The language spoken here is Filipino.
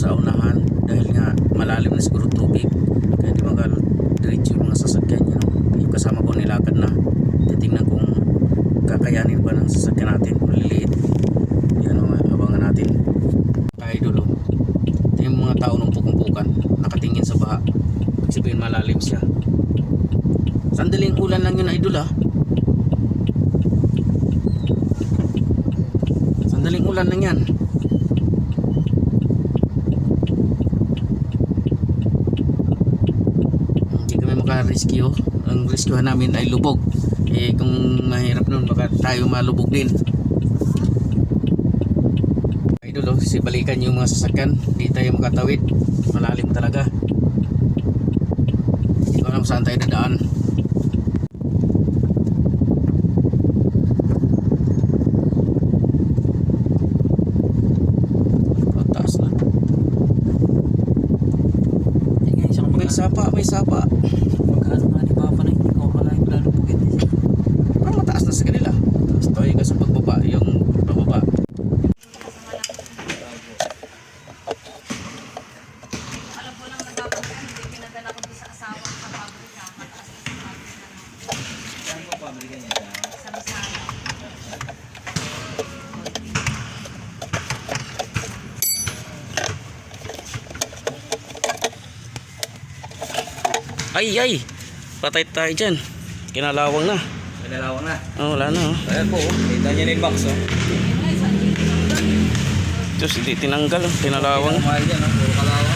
sa unahan dahil nga malalim na siguro tubig. Kaya di magal diretso yung mga sasakyan yun yung kasama ko nilakad na. Titingnan kung kakayanin ba ng sasakyan natin. Maliliit. Yan ang abangan natin. Tayo dulo ito yung mga tao ng pukong-pukan nakatingin sa baha. Sabihin malalim siya. Sandaling ulan lang yun idol ah. Sandaling ulan lang yan hindi kami maka-rescue. Ang rescuehan namin ay lubog. Eh kung mahirap nun baka tayo malubog din. Idol oh, si balikan yung mga sasakyan. Di tayo makatawid. Malalim talaga. Hindi ko alam saan tayo dadaan. May sapa may sapa Magkano nga ni Papa na hindi ko akalain lalubugin niya. Parang mataas na sa kanila. Tapos tayo ka sa pagbaba, yung pababa. Alam ko lang nagkakaroon hindi pinadala ko doon sa asawa sa pabrika. Mataas na sa pabrika. Saan po pabrika niya? Sa Bisaya. Ay, ay! Patay tayo dyan. Kinalawang na. Pinalawang na. Oh, wala na. Oh. Ayan po, oh. kita niya na yung box oh. Diyos, hindi tinanggal. Oh. Kinalawang. Mahal